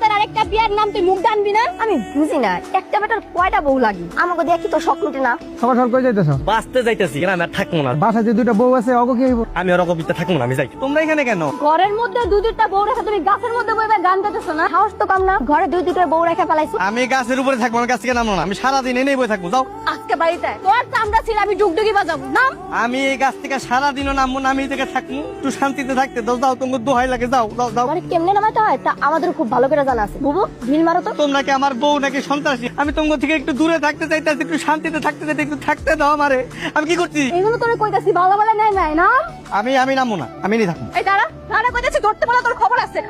আরেকটা বিয়ের নাম তুই মুখ টানবি না? আমি বুঝি না একটা বেটার কয়টা বউ লাগে? আমাকে দেখি তো শখ মিটে না। সকাল সকাল কই যাইতেছ? বাঁচতে যাইতেছি গ্রামে আর থাকব না? বাসায় যে দুইটা বউ আছে অগ কি হইব? আমি আর থাকব না আমি যাই। তোমরা এখানে কেন? ঘরের মধ্যে দু দুটা বউ রেখে তুমি গাছের মধ্যে বইবে গান গাইতেছো না? সাহস তো কম না ঘরে দুই দুটো বউ রেখে ফেলাইছো। আমি গাছের উপরে থাকব না গাছ থেকে নামবো না। আমি সারাদিন এনেই বই থাকব যাও। আজকে বাড়িতে তোর চামড়া ছিল আমি ডুগডুগি বাজাবো। নাম? আমি এই গাছ থেকে সারাদিনও নামবো না আমি এই থেকে থাকব। একটু শান্তিতে থাকতে দাও যাও তোমার দোহাই লাগে যাও যাও যাও। ঘরে কেমনে নামাইতে হয় তা আমাদের খুব ভালো করে জানা আছে। বুবু ঢিল মারো তো। তোমরা কি আমার বউ নাকি সন্ত্রাসী? আমি তোমার থেকে একটু দূরে থাকতে চাইতেছি একটু শান্তিতে থাকতে চাইতে একটু থাকতে দাও আমারে। আমি কি করছি? তোরে কইতাছি ভালো ভালো নাই নাম আমি আমি নামবো না আমি নেই থাকব। এই দাঁড়া দাঁড়া কইতাছি ধরতে পারলে তোর খবর আছে।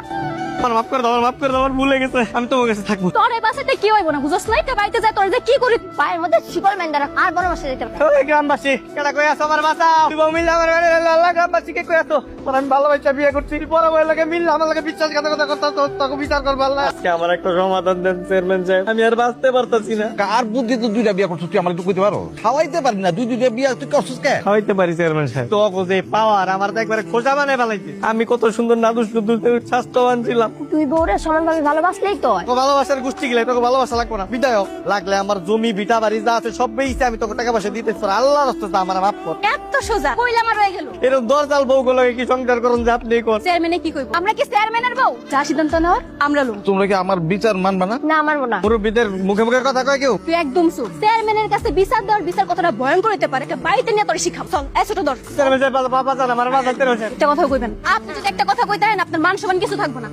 আমার মাফ করে দাও মাফ করে দাও ভুলে গেছে। আমি তোমার কাছে থাকব। তোর এই বাসাতে কি হইব না বুঝছ না? একটা বাড়িতে যায় তোর যে কি করি? পায়ের মধ্যে শিকল মেন্ডার আর বড় মাসে যেতে পারে ওই গ্রামবাসী কেডা কই আছো আমার বাঁচাও তুই বউ মিললে আমার বাড়ি এলো, আল্লাহ গ্রামবাসী কে কই আছো? তোর আমি ভালোবাসা বিয়ে করছি পরে বই লাগে মিললে আমার লাগে বিশ্বাসঘাতকতা করতে তো তোকে বিচার করব আল্লাহ। আজকে আমার একটা সমাধান দেন চেয়ারম্যান সাহেব। আমি আর বাঁচতে পারতাছি না। আর বুদ্ধি তো দুইটা বিয়া করছিস তুই আমার একটু কইতে পারো? খাওয়াইতে পারি না দুই দুইটা বিয়া তুই করছিস কে? খাওয়াইতে পারি চেয়ারম্যান সাহেব। তো যে পাওয়ার আমার তো একবারে খোঁজা বানায় ফেলাইছে। আমি কত সুন্দর নাদুস নুদুস স্বাস্থ্যবান ছিলাম। তুই বউরে সমানভাবে ভালোবাসলেই তো হয়। তোকে ভালোবাসার গোষ্ঠী গেলে তোকে ভালোবাসা লাগবে না। বিদায়। লাগলে আমার জমি ভিটা বাড়ি যা আছে সব বেইছে আমি তোকে টাকা পয়সা দিতে আল্লাহ রাস্তা আমার মাফ কর। এত সোজা কইলে আমার রয়ে গেল। এরকম দরজাল বউ গুলো কি সংসার করুন যে আপনি কর। চেয়ারম্যানে কি কইব? আমরা কি চেয়ারম্যানের বউ? যা সিদ্ধান্ত নেওয়ার আমরা লোক তোমরা কি আমার বিচার মানবা না? না মানবো না। মুরব্বীদের মুখে মুখে কথা কয় কেউ? তুই একদম চুপ। চেয়ারম্যানের কাছে বিচার দেওয়ার বিচার কতটা ভয়ঙ্কর হতে পারে একটা বাড়িতে নিয়ে তোর শিখাম চল এই ছোট দর চেয়ারম্যান বাবা আমার একটা কথা কইবেন আপনি যদি একটা কথা কইতে আপনার মান সম্মান কিছু থাকবে না।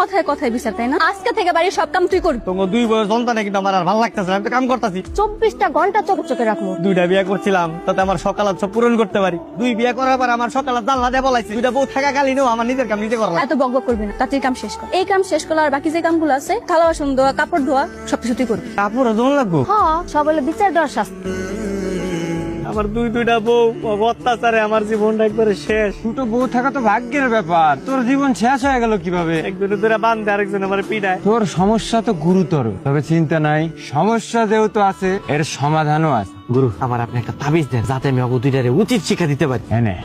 কথায় কথায় বিচার তাই না? আজকে থেকে বাড়ির সব কাম তুই করবি তোমার দুই বয়স সন্তানে কিন্তু আমার আর ভালো লাগতেছে আমি তো কাম করতেছি। চব্বিশটা ঘণ্টা চোখে চোখে রাখব দুইটা বিয়ে করছিলাম তাতে আমার সকাল সব পূরণ করতে পারি। দুই বিয়ে করার পর আমার সকাল জানলা দিয়ে বলাইছি দুইটা বউ থাকা কালীনও আমার নিজের কাম নিজে করলাম এত বক বক করবি না তাড়াতাড়ি কাম শেষ কর। এই কাম শেষ করলে আর বাকি যে কাম কামগুলো আছে থালা বাসন ধোয়া কাপড় ধোয়া সবকিছু তুই করবি। কাপড় লাগবো? হ সব হলো বিচার দেওয়ার শাস্তি। আমার দুই দুইটা বউ অত্যাচারে আমার জীবনটা একবারে শেষ। দুটো বউ থাকা তো ভাগ্যের ব্যাপার। তোর জীবন শেষ হয়ে গেল কীভাবে? একজনের ধরে বান্ধে আরেকজন আমার পিঠায় তোর সমস্যা তো গুরুতর তবে চিন্তা নাই। সমস্যা যেহেতু আছে এর সমাধানও আছে। গুরু আমার আপনি একটা তাবিজ দেন যাতে আমি অগো দুইটারে উচিত শিক্ষা দিতে পারি। এনে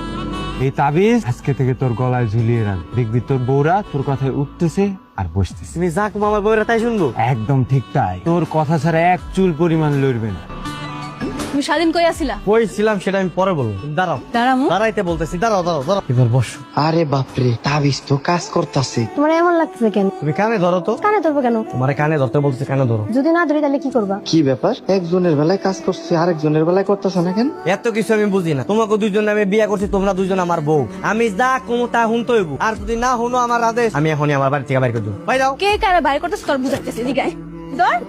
এই তাবিজ আজকে থেকে তোর গলায় ঝুলিয়ে রাখ। দেখবি তোর বউরা তোর কথায় উঠতেছে আর বসতেছে। তুমি যা কুমা আমার বউরা তাই শুনব। একদম ঠিক তাই। তোর কথা ছাড়া এক চুল পরিমাণ লড়বে না। তুমি স্বাধীন কই আসিলা কই ছিলাম সেটা আমি পরে বলব। দাঁড়াও। দাঁড়ামু। দাঁড়াইতে বলতেছি। দাঁড়াও দাঁড়াও দাঁড়াও। এবার বসো। আরে বাপরে তাবিজ তো কাজ করতেছে। তোমার এমন লাগতেছে কেন? তুমি কানে ধরো তো। কানে ধরবো কেন? তোমার কানে ধরতে বলতেছি কানে ধরো। যদি না ধরি তাহলে কি করবা? কি ব্যাপার? একজনের বেলায় কাজ করছে আরেকজনের বেলায় করতেছে না কেন? এত কিছু আমি বুঝি না। তোমাকে দুইজন আমি বিয়ে করছি তোমরা দুইজন আমার বউ। আমি যা কমু তা হুনতে হইব। আর যদি না হুনো আমার আদেশ আমি এখনই আমার বাড়ি থেকে বাইর করে দেবো। বাইরাও কে কারে বাইরে করতেছ তোর বুঝাইতেছি দিগাই ধর।